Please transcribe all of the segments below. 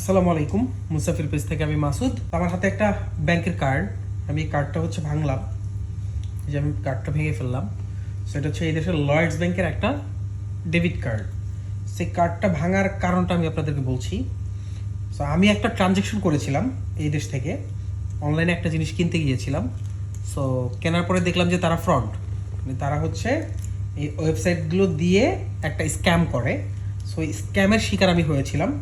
আসসালামু আলাইকুম, মুসাফির পেজ থেকে আমি মাসুদ। আমার হাতে একটা ব্যাংকের কার্ড আমি কার্ডটা হচ্ছে ভাঙলাম। যে আমি কার্ডটা ভেঙে ফেললাম। সেটা হচ্ছে এই দেশের লয়েডস ব্যাংকের একটা ডেবিট কার্ড সেই কার্ডটা ভাঙার কারণটা আমি আপনাদেরকে বলছি। সো আমি একটা ট্রানজেকশন করেছিলাম এই দেশ থেকে। অনলাইনে একটা জিনিস কিনতে গিয়েছিলাম। সো কেনার পরে দেখলাম যে তারা ফ্রড মানে তারা হচ্ছে এই ওয়েবসাইটগুলো দিয়ে একটা স্ক্যাম করে। সো স্ক্যামের শিকার আমি হয়েছিলাম।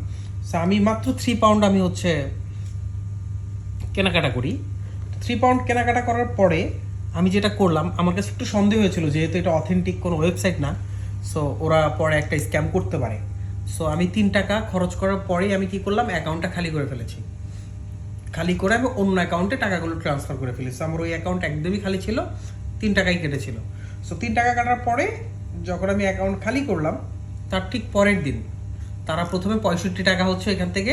আমি মাত্র থ্রি পাউন্ড আমি হচ্ছে কেনাকাটা করি। থ্রি পাউন্ড কেনাকাটা করার পরে আমি যেটা করলাম, আমার কাছে একটু সন্দেহ হয়েছিল, যেহেতু এটা অথেন্টিক কোনো ওয়েবসাইট না সো ওরা পরে একটা স্ক্যাম করতে পারে। সো আমি তিন টাকা খরচ করার পরেই আমি কি করলাম অ্যাকাউন্টটা খালি করে ফেলেছি। খালি করে আমি অন্য অ্যাকাউন্টে টাকাগুলো ট্রান্সফার করে ফেলেছি। আমার ওই অ্যাকাউন্ট একদমই খালি ছিল, তিন টাকাই কেটেছিল। সো তিন টাকা কাটার পরে যখন আমি অ্যাকাউন্ট খালি করলাম, তার ঠিক পরের দিন তারা প্রথমে পঁয়ষট্টি টাকা হচ্ছে এখান থেকে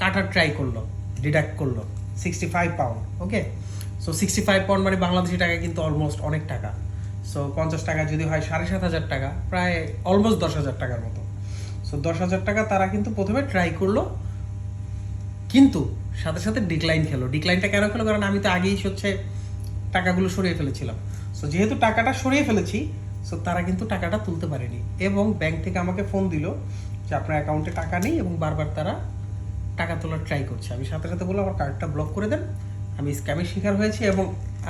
কাটার ট্রাই করল ডিডাক্ট করল sixty five pound okay so sixty five pound মানে বাংলাদেশি টাকা কিন্তু অলমোস্ট অনেক টাকা। সো পঞ্চাশ টাকা যদি হয় সাড়ে সাত হাজার টাকা, প্রায় অলমোস্ট দশ হাজার টাকার মতো। সো দশ হাজার টাকা তারা কিন্তু প্রথমে ট্রাই করল, কিন্তু সাথে সাথে ডিক্লাইন খেলো। ডিক্লাইনটা কেন খেলো? কারণ আমি তো আগেই হচ্ছে টাকাগুলো সরিয়ে ফেলেছিলাম। সো যেহেতু টাকাটা সরিয়ে ফেলেছি সো তারা কিন্তু টাকাটা তুলতে পারেনি। এবং ব্যাংক থেকে আমাকে ফোন দিল যে আপনার অ্যাকাউন্টে টাকা নেই এবং বারবার তারা টাকা তোলার ট্রাই করছে। আমি সাথে সাথে বললাম, আমার কার্ডটা ব্লক করে দেন। আমি স্ক্যামের শিকার হয়েছি এবং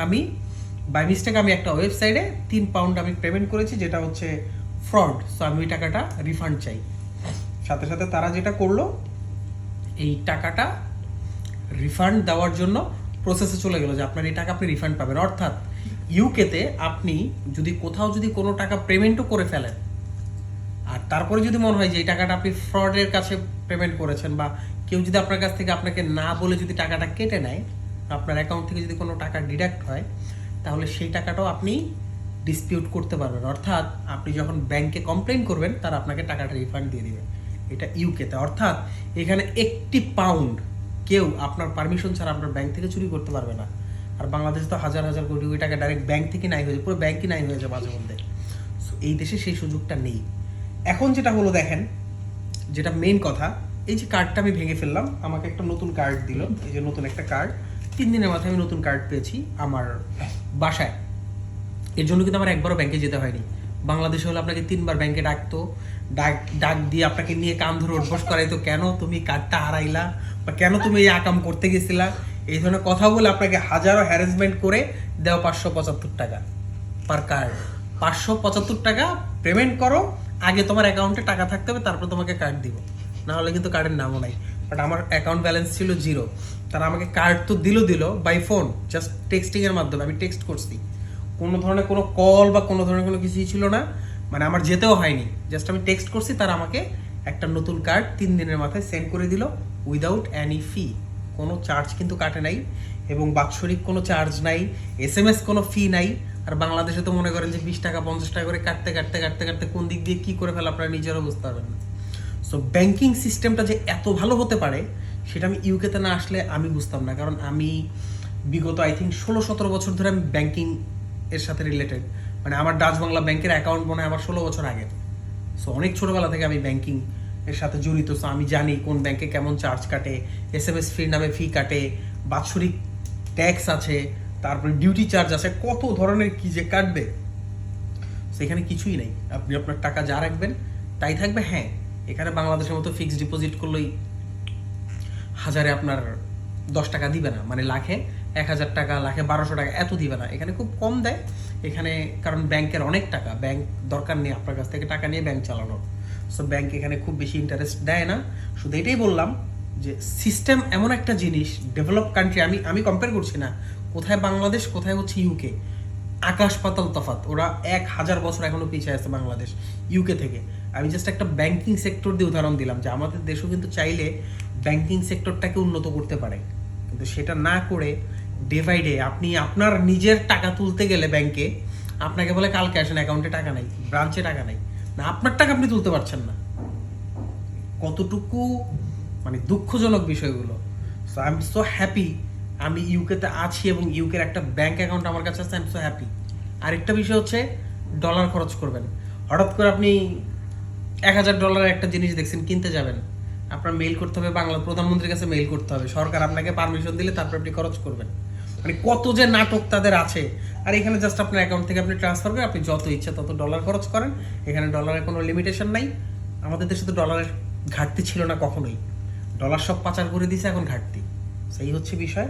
আমি বাই মিস্টেক আমি একটা ওয়েবসাইটে তিন পাউন্ড আমি পেমেন্ট করেছি, যেটা হচ্ছে ফ্রড সো আমি ওই টাকাটা রিফান্ড চাই। সাথে সাথে তারা যেটা করল, এই টাকাটা রিফান্ড দেওয়ার জন্য প্রসেসে চলে গেল যে আপনার এই টাকা আপনি রিফান্ড পাবেন। অর্থাৎ ইউকেতে আপনি যদি কোথাও যদি কোনো টাকা পেমেন্টও করে ফেলেন তারপরে যদি মনে হয় যে এই টাকাটা আপনি ফ্রডের কাছে পেমেন্ট করেছেন বা কেউ যদি আপনার কাছ থেকে আপনাকে না বলে যদি টাকাটা কেটে নেয় আপনার অ্যাকাউন্ট থেকে যদি কোনো টাকা ডিডাক্ট হয় তাহলে সেই টাকাটাও আপনি ডিসপিউট করতে পারবেন। অর্থাৎ আপনি যখন ব্যাংকে কমপ্লেন করবেন তারা আপনাকে টাকাটা রিফান্ড দিয়ে দেবে। এটা ইউকেতে অর্থাৎ এখানে একটি পাউন্ড কেউ আপনার পারমিশন ছাড়া আপনার ব্যাংক থেকে চুরি করতে পারবে না। আর বাংলাদেশে তো হাজার হাজার কোটি কোটি টাকা ডাইরেক্ট ব্যাংক থেকে নাই হয়েছে পুরো ব্যাংকই নাই হয়েছে মাঝে মধ্যে। So, এই দেশে সেই সুযোগটা নেই। এখন যেটা হলো দেখেন, যেটা মেন কথা, এই যে কার্ডটা আমি ভেঙে ফেললাম, আমাকে একটা নতুন কার্ড দিল। এই যে নতুন একটা কার্ড তিন দিনের মাথায় আমি নতুন কার্ড পেয়েছি আমার বাসায়। এর জন্য কিন্তু আমার একবারও ব্যাংকে যেতে হয়নি। বাংলাদেশে হলে আপনাকে তিনবার ব্যাংকে ডাকতো। ডাক ডাক দিয়ে আপনাকে নিয়ে কান ধরে উঠবস করাইতো, কেন তুমি কার্ডটা হারাইলা? বা কেন তুমি এই আকাম করতে গেছিলা? এই ধরনের কথা বলে আপনাকে হাজারো হ্যারাসমেন্ট করে দেওয়া পাঁচশো পঁচাত্তর টাকা। পার কার্ড পাঁচশো পঁচাত্তর টাকা পেমেন্ট করো আগে তোমার অ্যাকাউন্টে টাকা থাকতে হবে, তারপর তোমাকে কার্ড দিব। না হলে কিন্তু কার্ডের নামও নাই। বাট আমার অ্যাকাউন্ট ব্যালেন্স ছিল জিরো তারা আমাকে কার্ড তো দিল দিল বাই ফোন জাস্ট টেক্সটিংয়ের মাধ্যমে। আমি টেক্সট করছি। কোনো ধরনের কোনো কল বা কোনো ধরনের কোনো কিছুই ছিল না। মানে আমার যেতেও হয়নি। জাস্ট আমি টেক্সট করছি, তারা আমাকে একটা নতুন কার্ড তিন দিনের মাথায় সেন্ড করে দিল উইদাউট অ্যানি ফি কোনো চার্জ কিন্তু কাটে নাই। এবং বাৎসরিক কোনো চার্জ নাই। এস এম এস কোনো ফি নাই। আর বাংলাদেশে তো মনে করেন যে বিশ টাকা, পঞ্চাশ টাকা করে কাটতে কাটতে কাটতে কাটতে কোন দিক দিয়ে কী করে ফেলে আপনারা নিজেরও বুঝতে পারবেন না। সো ব্যাংকিং সিস্টেমটা যে এত ভালো হতে পারে, সেটা আমি ইউকেতে না আসলে আমি বুঝতাম না। কারণ আমি বিগত আই থিঙ্ক ষোলো, সতেরো বছর ধরে আমি ব্যাংকিং এর সাথে রিলেটেড মানে আমার ডাচ বাংলা ব্যাংকের অ্যাকাউন্ট মনে হয় আমার ষোলো বছর আগে। সো অনেক ছোটোবেলা থেকে আমি ব্যাংকিং এর সাথে জড়িত। সো আমি জানি কোন ব্যাংকে কেমন চার্জ কাটে এস এম এস ফির নামে ফি কাটে, বাৎসরিক ট্যাক্স আছে। তারপরে ডিউটি চার্জ আছে, কত ধরনের কি যে কাটবে, সেখানে কিছুই নেই। আপনি আপনার টাকা যা রাখবেন, তাই থাকবে হ্যাঁ এখানে বাংলাদেশের মতো ফিক্সড ডিপোজিট করলেই হাজারে আপনার দশ টাকা দিবে না। মানে লাখে এক হাজার টাকা, লাখে বারোশো টাকা, এত দিবে না। এখানে খুব কম দেয়। এখানে কারণ ব্যাংকের অনেক টাকা, ব্যাংক দরকার নেই আপনার কাছ থেকে টাকা নিয়ে ব্যাংক চালানোর। সো ব্যাংক এখানে খুব বেশি ইন্টারেস্ট দেয় না। শুধু এটাই বললাম যে সিস্টেম এমন একটা জিনিস ডেভেলপ কান্ট্রি আমি আমি কম্পেয়ার করছি না। কোথায় বাংলাদেশ, কোথায় হচ্ছে ইউকে আকাশ পাতাল তফাত ওরা এক হাজার বছর এখনও পিছিয়ে আছে বাংলাদেশ ইউকে থেকে। আমি জাস্ট একটা ব্যাংকিং সেক্টর দিয়ে উদাহরণ দিলাম, যে আমাদের দেশও কিন্তু চাইলে ব্যাংকিং সেক্টরটাকে উন্নত করতে পারে। কিন্তু সেটা না করে ডে বাই ডে আপনি আপনার নিজের টাকা তুলতে গেলে ব্যাংকে আপনাকে বলে কালকে আসেন অ্যাকাউন্টে টাকা নাই ব্রাঞ্চে টাকা নাই। না, আপনার টাকা আপনি তুলতে পারছেন না। কতটুকু মানে দুঃখজনক বিষয়গুলো। So I am so happy আমি ইউকেতে আছি এবং ইউকের একটা ব্যাংক অ্যাকাউন্ট আমার কাছে আছে আই এম সো হ্যাপি আরেকটা বিষয় হচ্ছে ডলার খরচ করবেন। হঠাৎ করে আপনি এক হাজার ডলারের একটা জিনিস দেখছেন, কিনতে যাবেন। আপনার মেইল করতে হবে, বাংলা প্রধানমন্ত্রীর কাছে মেইল করতে হবে। সরকার আপনাকে পারমিশন দিলে তারপর আপনি খরচ করবেন। মানে কত যে নাটক তাদের আছে। আর এখানে জাস্ট আপনার অ্যাকাউন্ট থেকে আপনি ট্রান্সফার করে আপনি যত ইচ্ছা তত ডলার খরচ করেন। এখানে ডলারের কোনো লিমিটেশন নাই। আমাদের দেশে তো ডলারের ঘাটতি ছিল না কখনোই। ডলার সব পাচার করে দিছে এখন ঘাটতি। সেই হচ্ছে বিষয়।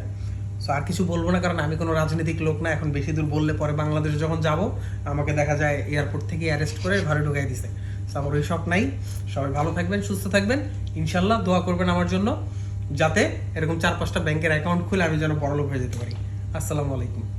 সো আর কিছু বলব না, কারণ আমি কোনো রাজনৈতিক লোক না, এখন বেশি দূর বললে পরে বাংলাদেশে যখন যাব, আমাকে দেখা যায় এয়ারপোর্ট থেকে অ্যারেস্ট করে ঘরে ঢুকাই দিছে। সো আমার ওই সব নাই। সবাই ভালো থাকবেন, সুস্থ থাকবেন। ইনশাল্লাহ দোয়া করবেন আমার জন্য, যাতে এরকম চার পাঁচটা ব্যাংকের অ্যাকাউন্ট খুলে আমি যেন বড়লোক হয়ে যেতে পারি। আসসালামু আলাইকুম।